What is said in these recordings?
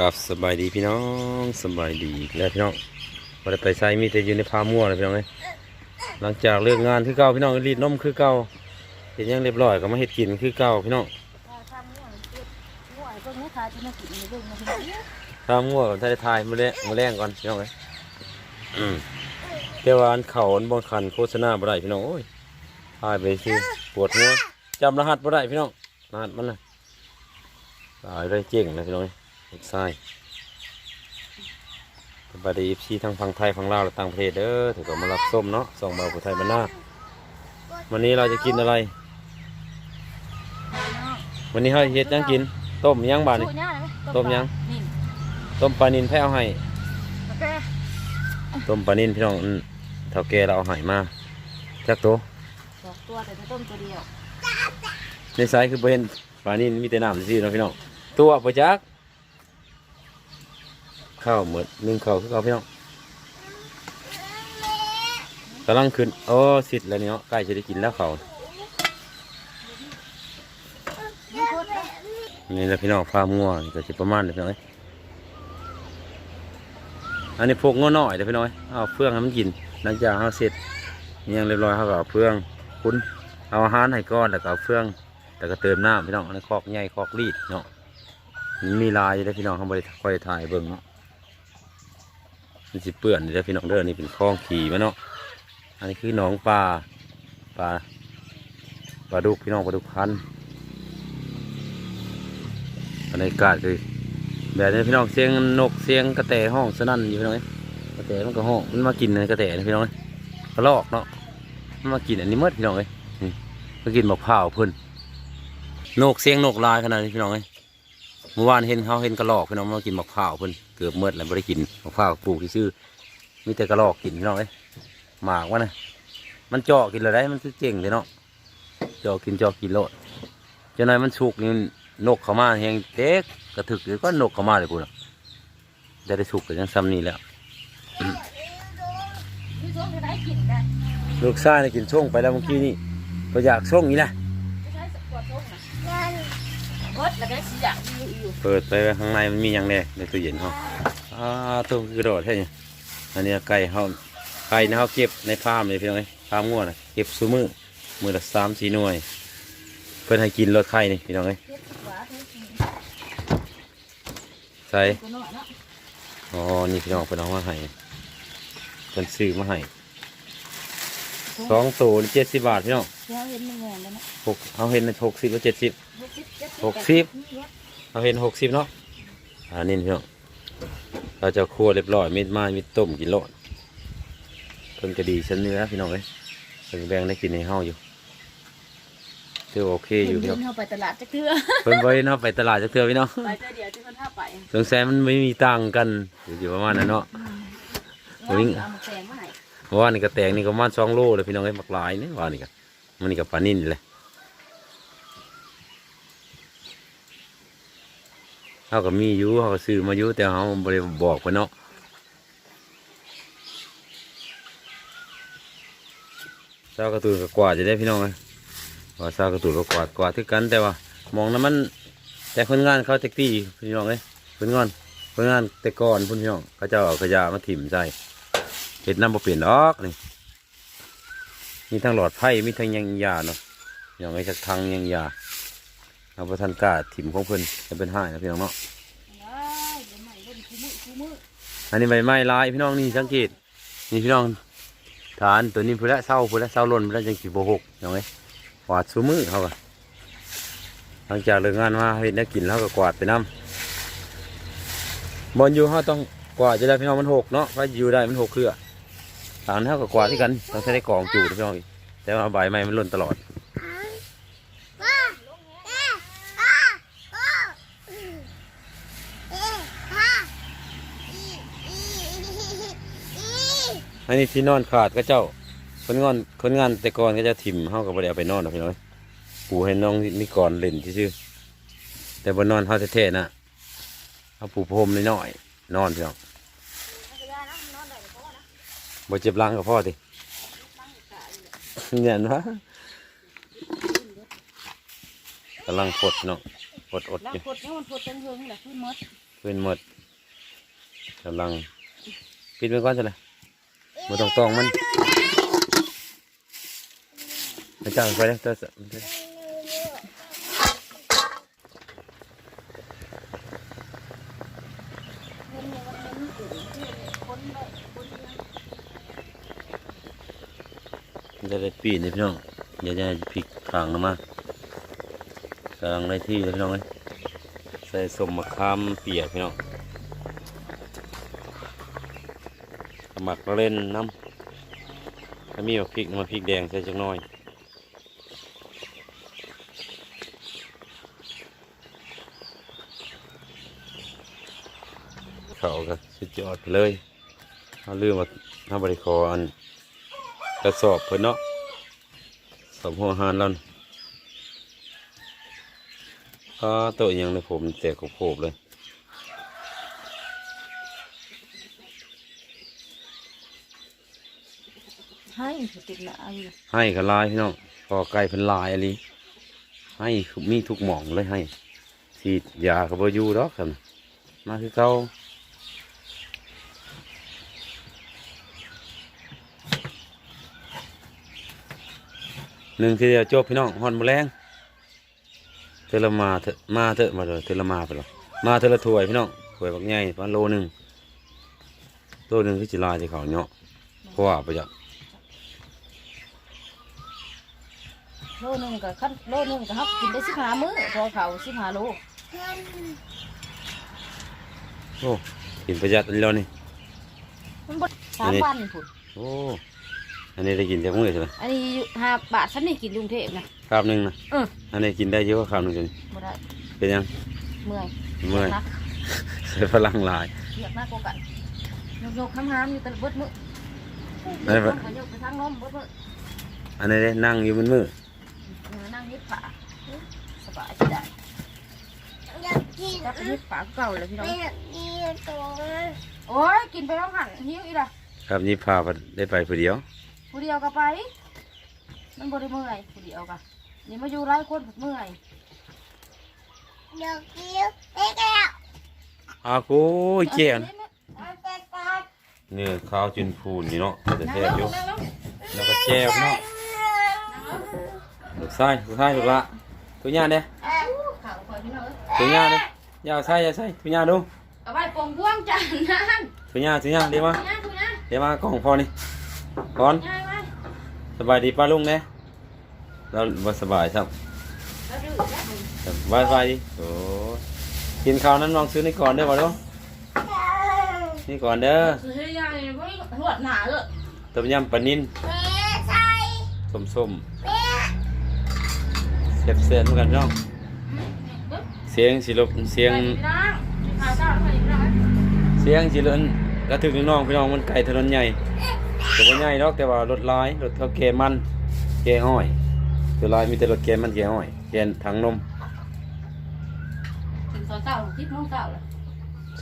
กับสบายดีพี่น้องสบายดีแล้วพี่น้องพอได้ไปใช้มีแต่อยู่ในพามั่วเลยพี่น้องเลยหลังจากเลิกงานคือเก่าพี่น้องรีดนมคือเก่าเห็นยังเรียบร้อยก็มาเฮ็ดกินคือเก่าพี่น้องทำง่วงเจ็บง่วงก็เนื้อขาจะมากินในเรื่องมันเนี่ยพามั่วก่อนถ้าได้ทายมื้อแรกมื้อแรงก่อนพี่น้องเลยอืมแต่ว่าอันเขาอันบนคันโฆษณาบ่ได้พี่น้องโอ้ยทายไปสิปวดหัวจำรหัสบ่ได้พี่น้องรหัสมันน่ะตายได้เจ๊งนะพี่น้องเอ้ย ลูกชายสบายดีพี่ทั้งฝั่งไทยฝั่งลาวและต่างประเทศเด้อถือว่ามารับส้มเนาะส่องมาผู้ไทยบ้านนาวันนี้เราจะกินอะไร วันนี้เราเฮ็ดหยังกิน ต้มหยังบาดนี่ ต้มยัง นี่ต้มปลานินแพ้เอาให้กาแฟต้มปลานินพี่น้องอืมเท่าแกเราเอาให้มาจักโตวสองตัวแต่จะต้มตัวเดียว ในไซส์คือบ่เห็นปลานินมีแต่น้ำซื่อๆเนาะพี่น้องตัวบ่จัก ข้าวเหมดนึ่งข้าวคือเขาพี่น้องกำลังขึ้นโอ้สิทธิ์แล้วเนี่ยเนาะใกล้จะได้กินแล้วเขาวนี่โคตรนะนี่แหละพี่น้องฟาร์มงัวนี่ก็จะประมาณนี้พี่น้องเอ้ยอันนี้พวกงัวน้อยเด้อพี่น้องอ้ยเอาเฟืองให้มันกินหลังจากเอาเสร็จยังเรียบร้อยเขาก็เอาเฟืองคุณเอาอาหารให้ก้อนแล้วก็เอาเฟืองแล้วก็เติมน้ำพี่น้องอันนี้คอกใหญ่คอกรีดเนาะมีลายอยู่เด้พี่น้องเขาบริค่อยถ่ายเบิ่งเนาะ มันสิเปื้อนอยู่เด้อพี่น้องเด้อนี่เป็นคลองขี่มันเนาะอันนี้คือหนองปลาปลาปลาดุกพี่น้องปลาดุกพันบรรยากาศคือแบบนี้พี่น้องเสียงนกเสียงกระแตห้องสนั่นอยู่พี่น้องเอ้กระแตมันก็ห้องมันมากินในกระแตนี่พี่น้องเอ้กระลอกเนาะมันมากินอันนี้หมดพี่น้องเอ้ยนี่มากินมะพร้าวเพิ่นนกเสียงนกลายขนาดนี้พี่น้องเอ้ย เมื่อวานเห็นเขาเห็นกระลอกพี่น้องมากินมะพร้าวเพิ่นเกือบหมดแล้วไม่ได้กินมะพร้าวปลูกที่ซื้อมีแต่กระลอกกินพี่น้องเอ้ยหมากวะนะมันเจาะกินเลยได้มันคือเก่งเลยเนาะเจาะกินเจาะกินโลดเจ้านายมันสุกนี่นกเขามาแหงเด็กกระถึกหรือก็นกเขามาเลยพูดได้ได้สุกกันยังซ้ำนี่แล้วลูกชายนี่กินช่วงไปแล้วเมื่อกี้นี่ก็อยากช่วงนี้แหละ ไม่ใช่สักขวดช่วงนะ เบิดแล้วก็สีอยากอยู่อยู่เปิดไปข้างในมันมีอย่างแน่ในตู้เย็นเขาอ่าตัวกระโดดใช่ไหมอันนี้ไก่เขาไก่นะเขาเก็บในฟาร์มเลยพี่น้องไอ้ฟาร์มง่วนะเก็บซูมือมือละสามสี่หน่วย เพื่อนให้กินรสไข่นี่พี่น้องไอ้เจ็บขวาเท่ากินใส่ตัวน้อยเนาะอ๋อ นี่พี่น้องเพื่อนเอามาให้เพื่อนซื้อมาให้สองตัวเจ็ดสิบบาทพี่น้องเดี๋ยวเห็นมันแหวนแล้วนะหกเอาเห็นหกสิบหรือเจ็ดสิบ หกสิบเจ็ดหกสิบเอาเห็นหกสิบเนาะอันนี้พี่น้องเราจะคั่วเรียบร้อยมิดไม้มิดต้มกินโลดเพิ่นก็ดีชั้นเนื้อพี่น้องเอ้ยเพิ่นแบ่งได้กินในห้าอยู่ถือว่าโอเคเห็อนยู่พี่ยืน้อนงเข้าไปตลาดจักเทื่อเพิ่นไว้เนาะไปตลาดจักเทื่อพี่น้องไปเทื่อเดียวที่มันท่าไปสงสัยมันไม่มีตังค์กันอยู่ประมาณนั้นเนาะวิ่งเอามาแซงมาให้เพราะว่านี่ก็แตงนี่ก็ประมาณสองโลเลยพี่น้องเอ้ยบักหลายนี่ว่านี่ก็มันนี่ก็ปลานิ่นเลย เขาก็มีอยู่เขาก็ซื้อมาอยู่แต่เขาบริบอกไปเนาะเจ้ากระตูนก็กวาดจะได้พี่น้องเลยว่าเจ้ากระตูนก็กวาดกวาดที่กันแต่ว่า มองนั้นมัน แต่คนงานเขาแท็กตี้พี่น้องเลยคนงานคนงานแต่ก่อนพี่น้องเขาจ้าเอาขยะมาถิ่มใส่เห็ดน้ำบ่เปลี่ยนออกนี่มีทั้งหลอดไผ่มีทั้งยังยาเนาะอย่างไรสักทางยังยา เอาไปทันกล้าถิ่มของเพิ่นจะเป็นห้ายนะพี่น้องเนาะว้ายเดี๋ยวใหม่เล่นคู่มือคู่มืออันนี้ใบไม้ลายพี่น้องนี่สังเกตนี่พี่น้องฐานตัวนี้พุ่นละเศร้าพุ่นละเศร้าหล่นพุ่นละจังสิบหกอย่างไรกวาดซูมือเขาก็หลังจากเลิกงานมาเห็นได้กินแล้วก็กวาดไปน้ำบอลอยู่เขาต้องกวาดจะได้พี่น้องมันหกเนาะถ้าอยู่ได้มันหกเครือฐานเท่ากับกวาดที่กันต้องใช้ได้กองจูดพี่น้องอีกแต่ว่าใบไม้มันหล่นตลอด อันนี้ที่นอนขาดก็เจ้า คนงานคนงานแต่ก่อนก็จะถิ่มเฮากับ่ได้เอาไปนอนนะพี่น้อยปู่ให้น้องนี่ก่อนเล่นซื่อๆแต่บนนอนเฮาแท้ๆนะเอาปูพรมน้อยๆนอนพี่น้องบ่เจ็บหลังกับพ่อติเนี่ยนะกำลังพดเนาะพดอดแล้วอยู่พดเนี่ยมันพดจังเฮิงแหละคือมดเป็นหมดกำลังปิดไว้ก่อนจะเลย บ่ต้องตองมันไปจ้างไปเลยตัวสจะได้ปีนเลยพี่น้องอย่าจะพลิกทางลงมากำลังได้ที่เลยพี่น้องเอ้ยใส่สมมะขามเปียกพี่น้อง หมักเล่นน้ำถ้ามีพริกมาพริกแดงใส่จักหน่อยเขาก็สุดยอดเลยเขาลืมว่าเขาบริคอันกระสอบเพิ่อนเนาะสอบหัวหารแล้วนะอ่าตัวอหยังในผมแตกโคบเลย ให้ติดละอยู่ให้ก็ลายพี่น้องพอไก่เพิ่นลายอะไรให้มีทุกหม่องเลยให้ฉีดยาก็บ่อยูดอกครับมาคือเก่าหนึ่งทีเดียวจบพี่น้องฮอนบุแรงเทละมาเถอะมาเถอะมาเลยเทละมาไปหรอมาเทละถวยพี่น้องถวยบักใหญ่ประมาณโลหนึ่งโลหนึ่งคือจิลายที่เขาเนาะเพราะว่าประหยัด โลนึงกับขั้นโลนึงกับฮับกินได้สิบห้ามื้อพอเขาสิบห้าโลโอ้กินประหยัดอันนี้แล้วนี่มันบดสามวันผุดโอ้อันนี้ได้กินจากมื้อใช่ไหมอันนี้ห้าบาทฉันนี่กินกรุงเทพนะคาบหนึ่งนะเอออันนี้กินได้เยอะกว่าคาบหนึ่งจนบ่ได้เป็นยังเมื่อยเมื่อยนักใส่พลังหลายเหยียบหน้าโกกันยกยกๆห้ามๆอยู่แตลอดเบิดมื้อได้ปะยกไปทางนมเบิดมื้ออันนี้ได้นั่งอยู่บนมือเออนั่งยึดฝาสบายที่ได้ อยากกินจับไปยึดฝาเก่าเลยพี่น้องไม่อยากกินตัวโอ้ยกินไปแล้วหันหิวอีละครับนี่พาไปได้ไปผู้เดียวผู้เดียวก็ไป มันบ่ได้เมื่อยผู้เดียวก็นี่มาอยู่หลายคนผัดเมื่อยอยากกินไม่แก้วอากูเจียนเอาแต่ตัดเนื้อข้าวจุนพูนนี่เนาะแต่นั่งแซ่ลบงอยู่นั่งลงแล้วก็แจ่วพี่เนาะลูกไส้ลูกไส้ลูกละตัวยาเด้เอาข่าวคอย พี่น้องเอ้ยตัวยาเด้อยาวไส้ยาวไส้ตัวยาดูเอาไว้ปงพ่วงจานนั่นตัวยาตัวยาเดี๋ยวมานะคุณนะเดี๋ยวมากล่องพอนี่ก่อนง่ายไหมสบายดีป้าลุงเนี่ยเราบ่สบายครับแล้วดูแล้วสบายสบายดีโอ้กินข้าวนั้นลองซื้อนี่ก่อนเด้อบ่ลูกนี่ก่อนเด้อคือให้ยายไม่หวดหนาเลยต้มยำปลานิ่นแม่ใส่ส้มส้มแม่เสียบเสียนเหมือนกันพี่น้อง เสียงสิลบเสียงพี่น้องข่าวเจ้าไปพี่น้องเสียงสิลนกระถึกน้องพี่น้องมันไก่ถนนใหญ่แต่ว่าใหญ่ดอกแต่ว่ารถลายรถเขาแกมันแกห้อยตัวลายมีแต่รถแกมันแกห้อยแกนถังนมถึงตอนเช้าทิศโมงเช้าเลย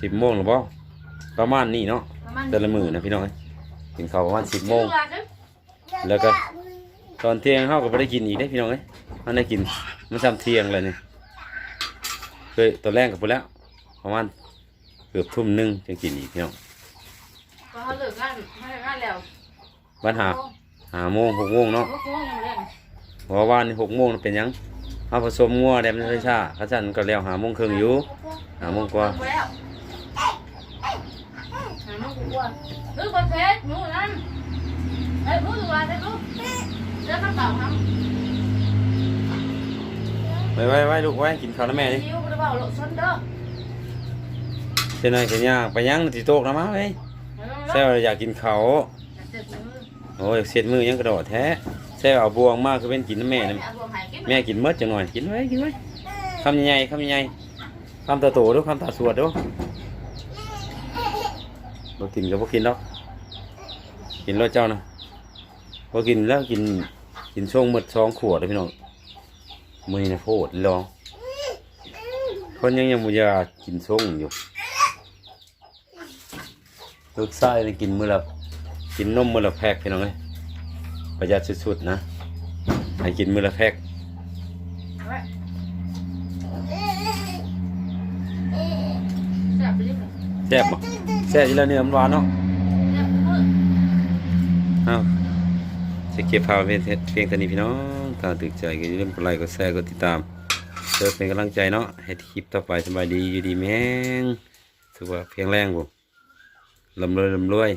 สิบโมงหรือเปล่าประมาณนี้เนาะประมาณแต่ละมือนะพี่น้องเอ้ยกินข้าวประมาณสิบโมงชื่ออะไรนะแล้วก็ตอนเที่ยงเขาก็ไม่ได้กินอีกได้พี่น้องเอ้ยมันได้กินมันซ้ำเที่ยงเลยนี่เคย ตอนแรกกับไปแล้วประมาณเกือบทุ่มหนึงจะกินอีกพี่น้องก็เขาเลิกงานให้งานแล้ววันหาหาโมงหกโมงเนาะโอ้โหยังเล่นเพราะว่านี่หกโมงเป็นหยังเอาผสมงัวแดมนเลยชาข้าจันก็แล้วหาโมงครึ่งอยู่หาโมงกว่าเลิแล้วหาน้องกูว่าลูกบอลเพชรหนูนั่นเอ้ยพูดตัวอะไรลูกเจ้าข้าวเปล่าทำไว้ไว้ไว้ลูกไว้กินข้าวนะแม่ดิคิวกระ เป๋าหลดซนเด้อเจ้าหน่อยเสียยากไปยังติโตกนะมาเว้ยแซ่บอยากกินเขาโอ้ยเสียดมือยังกระโดดแท้แซ่บเอาบวงมากคือเป็นกินแม่นะแม่กินเมดจังหน่อยกินไว้กินไว้คำใหญ่คำใหญ่คำตาโตดูคำตาสวดดูบ่กินก็บ่กินดอกกินรสเจ้านะบ่กินแล้วกินกินช่วงหมดสองขวดเลยพี่น้องมือนี่นะโพดลอง คนยังยังบ่อยากกินช่วงอยู่ลูกชายนี่กินมื้อละกินนมมื้อละแพ็คพี่น้องเอ้ยประหยัดสุดๆนะให้กินมื้อละแพ็คแซ่บไปดิแซ่บบ่แซ่บอีละเนื้อมันหวานเนาะแซ่บมือเอ้าสิเก็บภาพเพียงเพียงเท่านี้พี่น้องถ้าถึกใจก็อย่าลืมกดไลค์กดแชร์กดติดตาม เพื่อเป็นกำลังใจเนาะให้คลิปต่อไปสบายดีอยู่ดีแม่งสุขภาพแข็งแรงบ่ลำรวยลำรวย